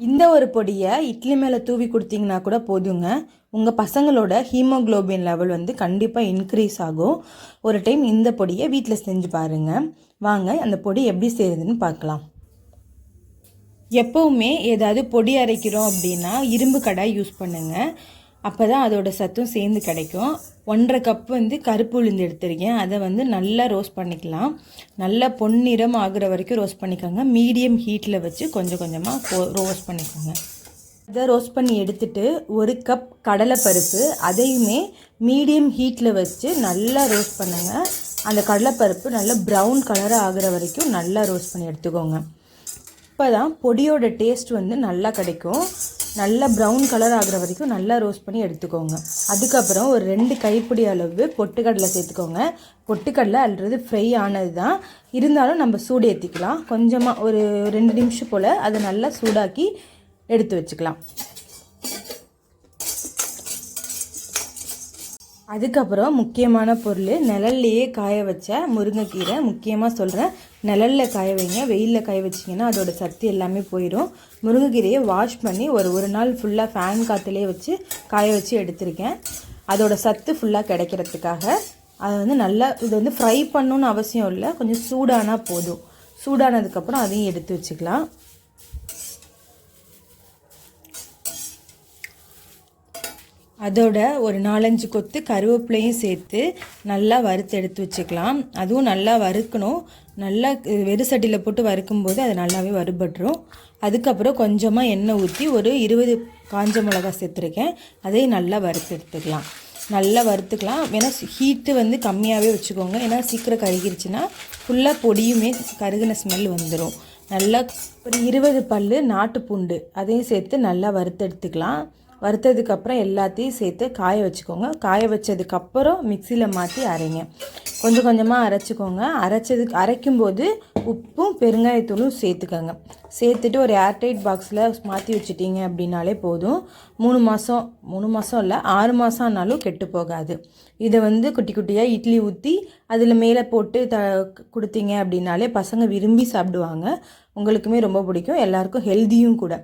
இந்த ஒரு பொடியை இட்லி மேலே தூவி கொடுத்தீங்கன்னா கூட போதுங்க. உங்கள் பசங்களோட ஹீமோகுளோபின் லெவல் வந்து கண்டிப்பாக இன்க்ரீஸ் ஆகும். ஒரு டைம் இந்த பொடியை வீட்டில் செஞ்சு பாருங்கள் வாங்க அந்த பொடி எப்படி செய்யுதுன்னு பார்க்கலாம். எப்போவுமே ஏதாவது பொடி அரைக்கிறோம் அப்படின்னா இரும்பு கடாய் யூஸ் பண்ணுங்கள் அப்போ தான் அதோட சத்தும் சேர்ந்து கிடைக்கும். ஒன்றரை கப் வந்து கருப்பு உளுந்து எடுத்திருக்கேன். அதை வந்து நல்லா ரோஸ்ட் பண்ணிக்கலாம். நல்லா பொன்னிறம் ஆகுற வரைக்கும் ரோஸ்ட் பண்ணிக்கோங்க. மீடியம் ஹீட்டில் வச்சு கொஞ்சம் கொஞ்சமாக ரோஸ்ட் பண்ணிக்கோங்க. இதை ரோஸ்ட் பண்ணி எடுத்துட்டு ஒரு கப் கடலைப்பருப்பு அதையுமே மீடியம் ஹீட்டில் வச்சு நல்லா ரோஸ்ட் பண்ணுங்கள் அந்த கடலைப்பருப்பு நல்லா ப்ரௌன் கலராக ஆகுற வரைக்கும் நல்லா ரோஸ்ட் பண்ணி எடுத்துக்கோங்க. இப்போ தான் பொடியோட டேஸ்ட் வந்து நல்லா கிடைக்கும். நல்லா ப்ரௌன் கலர் ஆகிற வரைக்கும் நல்லா ரோஸ்ட் பண்ணி எடுத்துக்கோங்க. அதுக்கப்புறம் ஒரு ரெண்டு கைப்பிடி அளவு பொட்டுக்கடலை சேர்த்துக்கோங்க. பொட்டுக்கடலை அல்றது ஃப்ரை ஆனது தான் இருந்தாலும் நம்ம சூடு ஏற்றிக்கலாம் கொஞ்சமாக ஒரு ரெண்டு நிமிஷம் போல் அதை நல்லா சூடாக்கி எடுத்து வச்சுக்கலாம். அதுக்கப்புறம் முக்கியமான பொருள் நிழல்லையே காய வச்ச முருங்கைக்கீரை. முக்கியமாக சொல்கிறேன் நிழலில் காய வைங்க. வெயிலில் காய வச்சிங்கன்னா அதோடய சத்து எல்லாமே போயிடும் முருங்கைக்கீரையை வாஷ் பண்ணி ஒரு ஒரு நாள் ஃபுல்லாக ஃபேன் காற்றுலேயே வச்சு காய வச்சு எடுத்திருக்கேன். அதோடய சத்து ஃபுல்லாக கிடைக்கிறதுக்காக. அதை வந்து நல்லா இது வந்து ஃப்ரை பண்ணணுன்னு அவசியம் இல்லை கொஞ்சம் சூடானால் போதும். சூடானதுக்கப்புறம் அதையும் எடுத்து வச்சுக்கலாம். அதோட ஒரு நாலஞ்சு கொத்து கருவேப்பிலையும் சேர்த்து நல்லா வறுத்து எடுத்து வச்சுக்கலாம். அதுவும் நல்லா வறுக்கணும். நல்லா வெறு சட்டியில் போட்டு வறுக்கும்போது அது நல்லாவே வறுபட்டுரும். அதுக்கப்புறம் கொஞ்சமாக எண்ணெய் ஊற்றி ஒரு இருபது காஞ்ச மிளகா சேர்த்துருக்கேன். அதையும் நல்லா வறுத்து எடுத்துக்கலாம். நல்லா வறுத்துக்கலாம். ஏன்னா ஹீட்டு வந்து கம்மியாகவே வச்சுக்கோங்க. ஏன்னா சீக்கிரம் கருகிருச்சுன்னா ஃபுல்லாக பொடியுமே கருகின ஸ்மெல் வந்துடும் நல்லா ஒரு இருபது பல் நாட்டுப்பூண்டு அதையும் சேர்த்து நல்லா வறுத்து எடுத்துக்கலாம். வறுத்ததுக்கப்புறம் எல்லாத்தையும் சேர்த்து காய வச்சுக்கோங்க. காய வச்சதுக்கப்புறம் மிக்சியில் மாற்றி அரைங்க. கொஞ்சம் கொஞ்சமாக அரைச்சிக்கோங்க. அரைச்சதுக்கு அரைக்கும்போது உப்பும் பெருங்காயத்தூளும் சேர்த்துக்கோங்க. சேர்த்துட்டு ஒரு ஏர்டைட் பாக்ஸில் மாற்றி வச்சுட்டீங்க அப்படின்னாலே போதும். மூணு மாதம் மூணு மாதம் இல்லை ஆறு மாதம் ஆனாலும் கெட்டு போகாது. இதை வந்து குட்டி குட்டியாக இட்லி ஊற்றி அதில் மேலே போட்டு த கொடுத்தீங்க அப்படின்னாலே பசங்க விரும்பி சாப்பிடுவாங்க. உங்களுக்குமே ரொம்ப பிடிக்கும். எல்லாருக்கும் ஹெல்த்தியும் கூட.